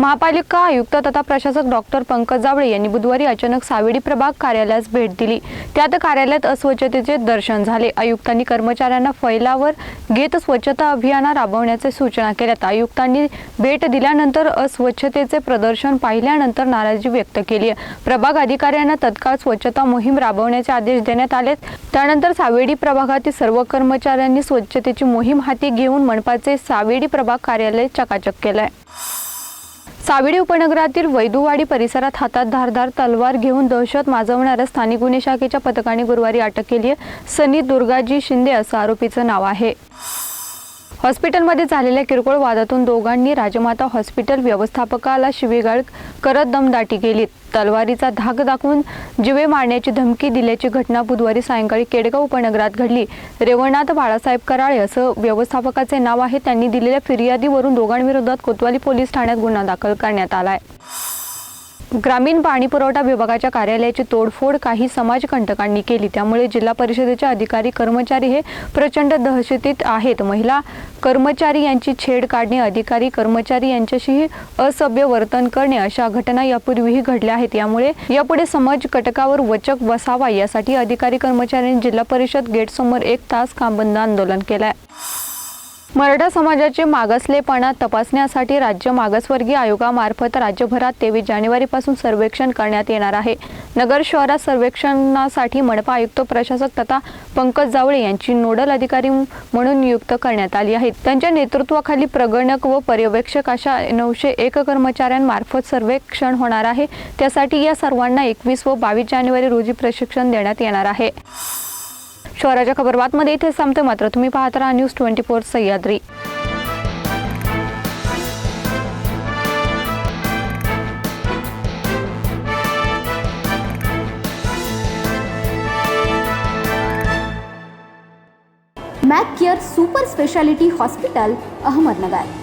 महापालिका आयुक्त तथा प्रशासक डॉक्टर पंकज जावळे यांनी बुधवारी अचानक सावेडी प्रभाग कार्यालयास भेट दिली. त्यात कार्यालयात अस्वच्छतेचे दर्शन झाले. आयुक्तांनी कर्मचाऱ्यांना फैलावर घेत स्वच्छता अभियान राबवण्याचे सूचना केल्यात. आयुक्तांनी भेट दिल्यानंतर अस्वच्छतेचे प्रदर्शन पाहिल्यानंतर नाराजी व्यक्त केली आहे. प्रभाग अधिकाऱ्यांना तत्काळ स्वच्छता मोहीम राबवण्याचे आदेश देण्यात आले त्यानंतर सावेडी प्रभागातील सर्व कर्मचाऱ्यांनी स्वच्छतेची मोहीम हाती घेऊन मनपाचे सावेडी प्रभाग कार्यालय चकाचक केलंय. सावेडी उपनगरातील वैदुवाडी परिसरात हातात धारदार तलवार घेऊन दहशत माजवणाऱ्या स्थानिक गुन्हे शाखेच्या पथकाने गुरुवारी अटक केली आहे. सनी दुर्गाजी शिंदे असं आरोपीचं नाव आहे. हॉस्पिटलमध्ये झालेल्या किरकोळ वादातून दोघांनी राजमाता हॉस्पिटल व्यवस्थापकाला शिवीगाळ करत दमदाटी केली. तलवारीचा धाक दाखवून जिवे मारण्याची धमकी दिल्याची घटना बुधवारी सायंकाळी केडगाव उपनगरात घडली. रेवणनाथ बाळासाहेब कराळे असं व्यवस्थापकाचे नाव आहे. त्यांनी दिलेल्या फिर्यादीवरून दोघांविरोधात कोतवाली पोलीस ठाण्यात गुन्हा दाखल करण्यात आला आहे ग्रामीण पाणी पुरवठा विभागाच्या कार्यालयाची तोडफोड काही समाजकंटकांनी केली. त्यामुळे जिल्हा परिषदेचे अधिकारी कर्मचारी हे प्रचंड दहशतीत आहेत. महिला कर्मचारी यांची छेड काढणे अधिकारी कर्मचारी यांच्याशीही असभ्य वर्तन करणे अशा घटना यापूर्वीही घडल्या आहेत. यामुळे यापुढे समाज कटकावर वचक बसावा यासाठी अधिकारी कर्मचाऱ्यांनी जिल्हा परिषद गेटसमोर एक तास कामबंद आंदोलन केलंय. मराठा समाजाचे मागासलेपणा तपासण्यासाठी राज्य मागासवर्गीय आयोगामार्फत राज्यभरात तेवीस जानेवारीपासून सर्वेक्षण करण्यात येणार आहे. नगर शहरात सर्वेक्षणासाठी मनपा आयुक्त प्रशासक तथा पंकज जावळे यांची नोडल अधिकारी म्हणून नियुक्त करण्यात आली आहेत त्यांच्या नेतृत्वाखाली प्रगणक व पर्यवेक्षक अशा नऊशे एक कर्मचाऱ्यांमार्फत सर्वेक्षण होणार आहे. त्यासाठी या सर्वांना एकवीस व बावीस जानेवारी रोजी प्रशिक्षण देण्यात येणार आहे. शहराच्या खबरबातमध्ये इथे संपते मात्र. तुम्ही पाहत राहा news twenty four Sahyadri. Mac Care super speciality hospital Ahmednagar